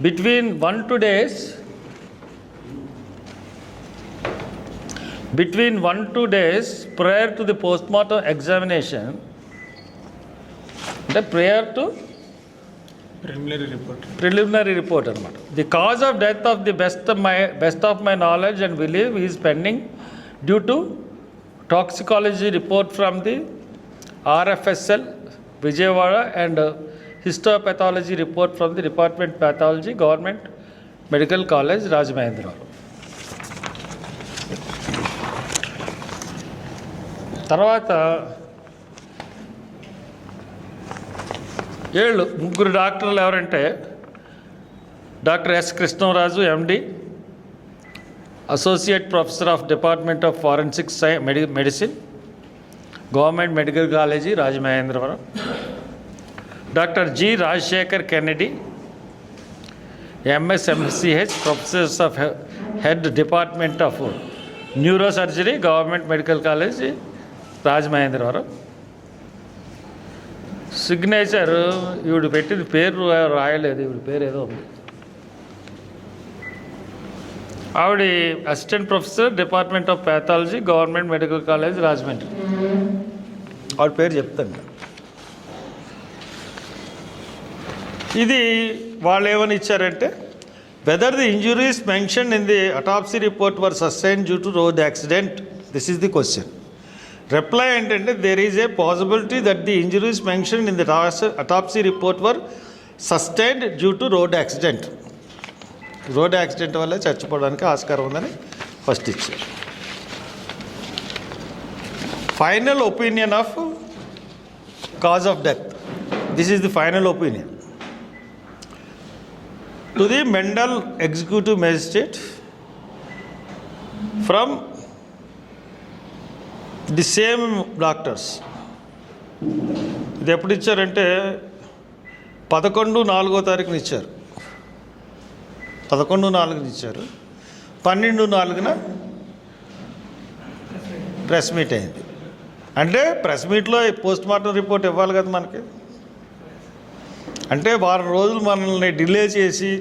between one two days between one two days prior to the postmortem examination అంటే prior to preliminary report preliminary report అనమాట the cause of death of the best my best of my knowledge and believe is pending due to toxicology report from the RFSL Vijayawada and histopathology report from the department pathology government medical college Rajamahendravaram. తర్వాత ఏళ్ళు ముగ్గురు డాక్టర్లు ఎవరంటే doctor S Krishnaraju MD associate professor of department of forensic sci medi medicine government medical college Rajamahendravaram. Doctor G Rajasekhar Kennedy MSMCH professors of head department of neurosurgery government medical college Rajamahendravaram. Signature ఈవిడ పెట్టిన పేరు రాయలేదు ఈవిడ పేరు ఏదో ఉంది. ఆవిడ assistant professor department of pathology government medical college Rajahmundry. ఆవిడ పేరు చెప్తాను. ఇది వాళ్ళు ఏమని ఇచ్చారంటే whether the injuries mention in the autopsy report were sustain due to road accident this is the question reply ఏంటంటే there is a possibility that the injuries mention in the autopsy report were sustained due to road accident road accident వల్ల చచ్చిపోవడానికి ఆస్కారం ఉందని first ఇచ్చారు. Final opinion of cause of death this is the final opinion to the mandal executive magistrate from the same doctors ఇది ఎప్పుడు ఇచ్చారంటే పదకొండు నాలుగో తారీఖున ఇచ్చారు. పదకొండు నాలుగున ఇచ్చారు. పన్నెండు నాలుగున ప్రెస్ మీట్ అయింది. అంటే ప్రెస్ మీట్లో పోస్ట్ మార్టం రిపోర్ట్ ఇవ్వాలి కదా మనకి. అంటే వారం రోజులు మనల్ని డిలే చేసి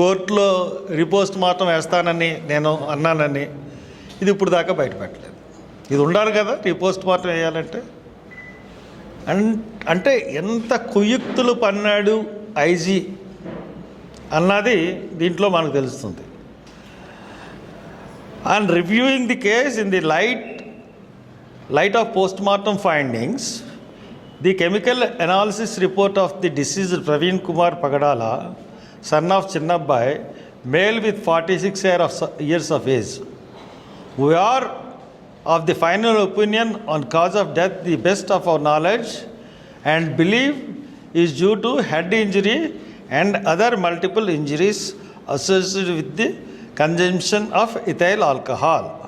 కోర్టులో రిపోస్ట్ మాత్రం వేస్తానని నేను అన్నానని ఇది ఇప్పుడు దాకా బయటపెట్టలేదు. ఇది ఉండాలి కదా రిపోస్ట్ మాత్రం వేయాలంటే. అన్ అంటే ఎంత కుయుక్తులు పన్నాడు ఐజీ అన్నది దీంట్లో మనకు తెలుస్తుంది. And reviewing the case in the light light of post mortem findings the chemical analysis report of the deceased Praveen Kumar Pagadala, son of Chinnabbai, male with 46 years of age. We are of the final opinion on cause of death the best of our knowledge and believe is due to head injury and other multiple injuries associated with the consumption of ethyl alcohol.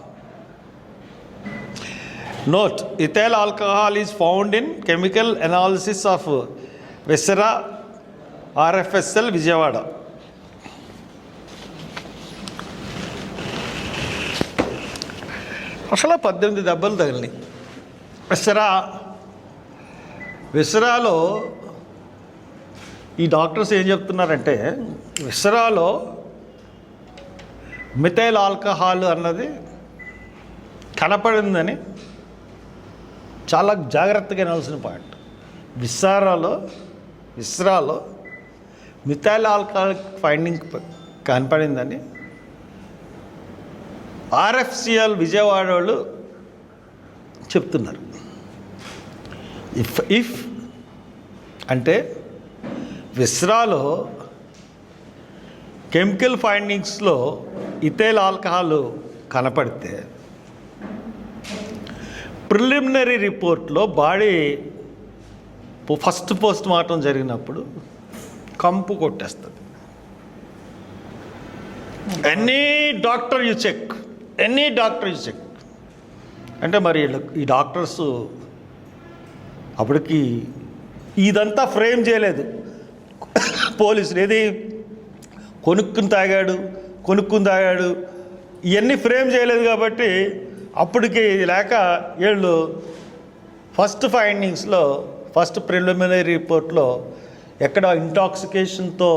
Note ethyl alcohol is found in chemical analysis of viscera RFSL Vijayawada అసలు పద్దెనిమిది దెబ్బలు తగిలినాయి. వెసరా విసరాలో ఈ doctors ఏం చెప్తున్నారంటే విసరాలో methyl alcohol అన్నది కనపడిందని చాలా జాగ్రత్తగా వినాల్సిన పాయింట్. విస్సారాలో విస్రాలో మిథైల్ ఆల్కహాల్ ఫైండింగ్ కనపడిందని ఆర్ఎఫ్సిఎల్ విజయవాడ వాళ్ళు చెప్తున్నారు. ఇఫ్ ఇఫ్ అంటే విస్రాలో కెమికల్ ఫైండింగ్స్లో ఇథైల్ ఆల్కహాల్ కనపడితే ప్రిలిమినరీ రిపోర్ట్లో బాడీ ఫస్ట్ పోస్ట్ మార్టం జరిగినప్పుడు కంపు కొట్టేస్తుంది. Any doctor you check any doctor you check. అంటే మరి ఈ డాక్టర్స్ అప్పటికి ఇదంతా ఫ్రేమ్ చేయలేదు. పోలీసులు ఏది కొనుక్కుని తాగాడు కొనుక్కుని తాగాడు ఇవన్నీ ఫ్రేమ్ చేయలేదు కాబట్టి అప్పటికి లేక వీళ్ళు ఫస్ట్ ఫైండింగ్స్లో ఫస్ట్ ప్రిలిమినరీ రిపోర్ట్లో ఎక్కడ ఇంటాక్సికేషన్తో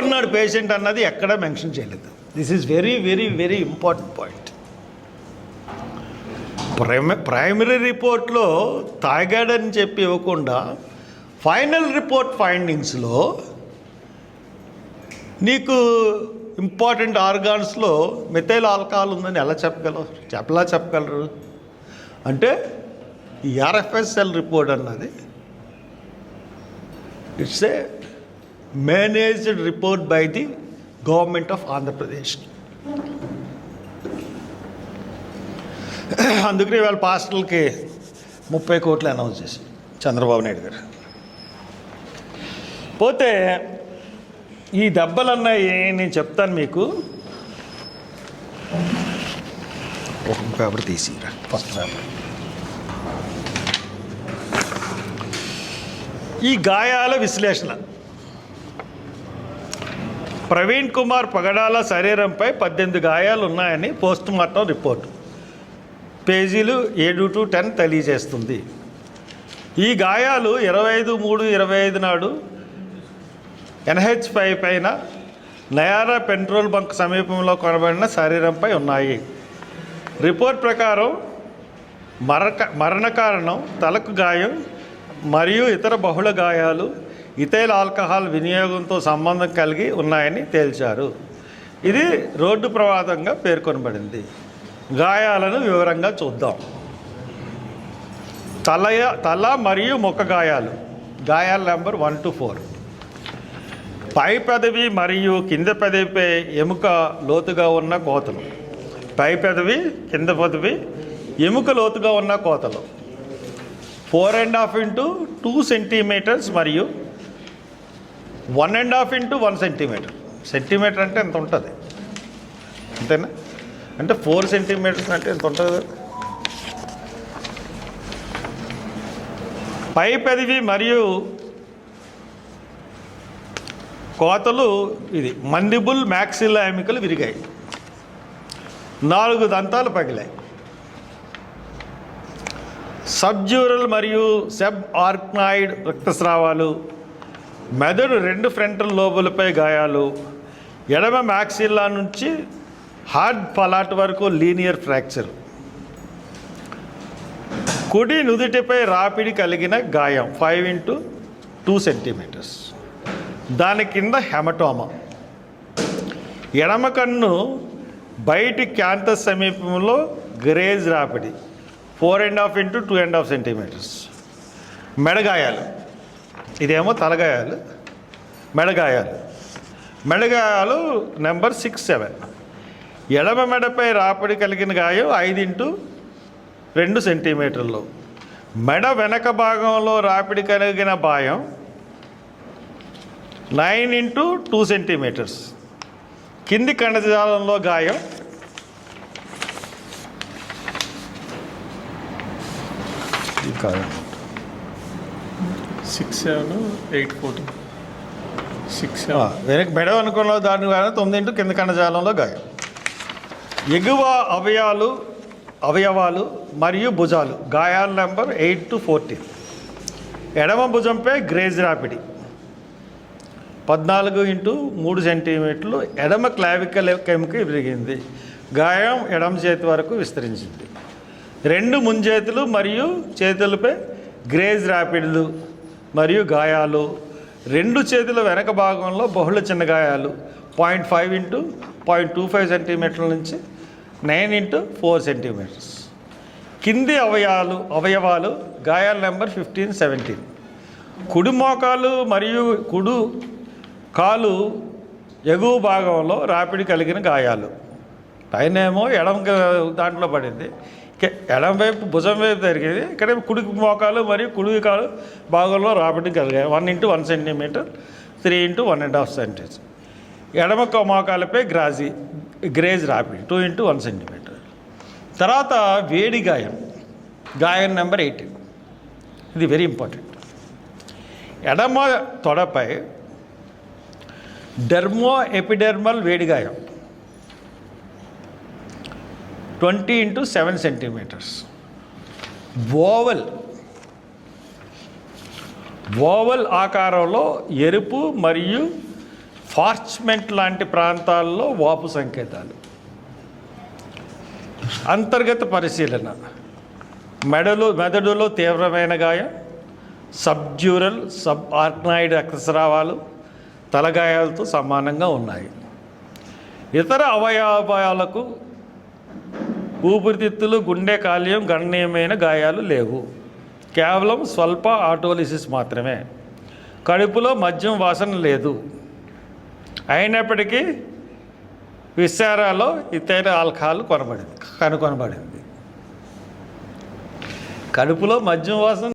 ఉన్నాడు పేషెంట్ అన్నది ఎక్కడ మెన్షన్ చేయలేదు. This is very very very important point prima primary రిపోర్ట్లో తాగాడని చెప్పి ఇవ్వకుండా ఫైనల్ రిపోర్ట్ ఫైండింగ్స్లో నీకు ఇంపార్టెంట్ ఆర్గాన్స్లో మెథైల్ ఆల్కహాల్ ఉందని ఎలా చెప్పగలరు చెప్పలా చెప్పగలరు? అంటే ఈ ఆర్ఎఫ్ఎస్ఎల్ రిపోర్ట్ అన్నది it's a managed report by the government of Andhra Pradesh అందుకనే వాళ్ళ పాస్టల్కి ముప్పై కోట్లు అనౌన్స్ చేసి చంద్రబాబు నాయుడు గారు. పోతే ఈ దెబ్బలన్నాయి నేను చెప్తాను మీకు? ఒక పేపర్ తీసిరా. First paper. ఈ గాయాల విశ్లేషణ. ప్రవీణ్ కుమార్ పగడాల శరీరంపై పద్దెనిమిది గాయాలు ఉన్నాయని పోస్ట్ మార్టం రిపోర్టు. పేజీలు ఏడు టు టెన్ తెలియజేస్తుంది. ఈ గాయాలు ఇరవై ఐదు మూడు ఇరవై ఐదు నాడు ఎన్హెచ్ ఫైవ్ పైన నయారా పెట్రోల్ బంక్ సమీపంలో కొనబడిన శరీరంపై ఉన్నాయి. రిపోర్ట్ ప్రకారం మరక మరణ కారణం తలకు గాయం మరియు ఇతర బహుళ గాయాలు ఇథైల్ ఆల్కహాల్ వినియోగంతో సంబంధం కలిగి ఉన్నాయని తేల్చారు. ఇది రోడ్డు ప్రమాదంగా పేర్కొనబడింది. గాయాలను వివరంగా చూద్దాం. తలయ తల మరియు ముఖ గాయాలు. గాయాల నెంబర్ వన్ టు ఫోర్. పై పెదవి మరియు కింద పెదవిపై ఎముక లోతుగా ఉన్న కోతలు. పై పెదవి కింద పెదవి ఎముక లోతుగా ఉన్న కోతలు. Four and half into two centimetres మరియు one and half into one centimetre centimetre అంటే ఎంత ఉంటుంది? అంతేనా? అంటే ఫోర్ సెంటీమీటర్స్ అంటే ఎంత ఉంటుంది? పై పెదవి మరియు కోతలు ఇది మండిబుల్ మ్యాక్సిల్లా ఎమికలు విరిగాయి. నాలుగు దంతాలు పగిలాయి. సబ్జ్యూరల్ మరియు సెబ్ ఆర్క్నాయిడ్ రక్తస్రావాలు మెదడు రెండు ఫ్రంటల్ లోబులపై గాయాలు ఎడమ మ్యాక్సిల్లా నుంచి హార్డ్ పలాట్ వరకు లీనియర్ ఫ్రాక్చర్. కుడి నుదుటిపై రాపిడి కలిగిన గాయం ఫైవ్ ఇంటూ టూ సెంటీమీటర్స్. దాని కింద హెమటోమా. ఎడమ కన్ను బయటి క్యాంతస్ సమీపంలో graze రాపిడి. Four and half into two and half centimetres. మెడగాయాలు. ఇదేమో తలగాయాలు. మెడగాయాలు. మెడగాయాలు నెంబర్ సిక్స్ సెవెన్. ఎడమ మెడపై రాపిడి కలిగిన గాయం ఐదు ఇంటూ రెండు సెంటీమీటర్లు. మెడ వెనక భాగంలో రాపిడి కలిగిన భాయం నైన్ ఇంటూ టూ సెంటీమీటర్స్. కింది కణజాలంలో గాయం. Six seven eight fourteen six ah, seven వెనక మెడ అనుకున్న దాని కానీ తొమ్మిది ఇంటూ కింద కణజాలంలో గాయం. ఎగువ అవయాలు అవయవాలు మరియు భుజాలు. గాయాల నెంబర్ ఎయిట్ టు ఫోర్టీన్. ఎడమ భుజంపై గ్రేజ్ రాపిడి. పద్నాలుగు ఇంటూ మూడు సెంటీమీటర్లు ఎడమ క్లావికల్ కెముక విరిగింది. గాయం ఎడమ చేతి వరకు విస్తరించింది. రెండు ముంజేతులు మరియు చేతులపై గ్రేజ్ రాపిడ్లు మరియు గాయాలు. రెండు చేతుల వెనక భాగంలో బహుళ చిన్న గాయాలు. Point five into point two five సెంటీమీటర్ల నుంచి నైన్ ఇంటూ ఫోర్ సెంటీమీటర్స్. కింది అవయాలు అవయవాలు గాయాల నెంబర్ ఫిఫ్టీన్ సెవెంటీన్. కుడి మోకాలు మరియు కుడు కాలు ఎగువ భాగంలో రాపిడి కలిగిన గాయాలు. పైన ఏమో ఎడమ దాంట్లో పడింది. ఎడం వైపు భుజం వైపు జరిగేది. ఇక్కడ కుడి మోకాలు మరియు కుడి కాలు భాగంలో రాపిడి కలిగాయి. One into one centimetre three into one and half centimetre ఎడమ మోకాలపై గ్రాజీ గ్రేజ్ రాపిడి టూ ఇంటూ వన్ సెంటీమీటర్. తర్వాత వేడి గాయం గాయం నెంబర్ ఎయిటీన్. ఇది వెరీ ఇంపార్టెంట్. ఎడమ తొడపై dermo epidermal వేడిగాయం. Twenty into seven centimetres. Oval. Oval ఆకారంలో ఎరుపు మరియు ఫార్చ్మెంట్ లాంటి ప్రాంతాల్లో వాపు సంకేతాలు. అంతర్గత పరిశీలన. మెడలు మెదడులో తీవ్రమైన గాయం సబ్జ్యూరల్ సబ్ ఆర్నాయిడ్ రక్తస్రావాలు తలగాయాలతో సమానంగా ఉన్నాయి. ఇతర అవయవాలకు ఊపిరితిత్తులు గుండె కాల్యం గణనీయమైన గాయాలు లేవు. కేవలం స్వల్ప ఆటోలిసిస్ మాత్రమే. కడుపులో మద్యం వాసన లేదు. అయినప్పటికీ విశారాలో ఇతర ఆల్కహాల్ కొనబడింది కనుకొనబడింది. కడుపులో మద్యం వాసన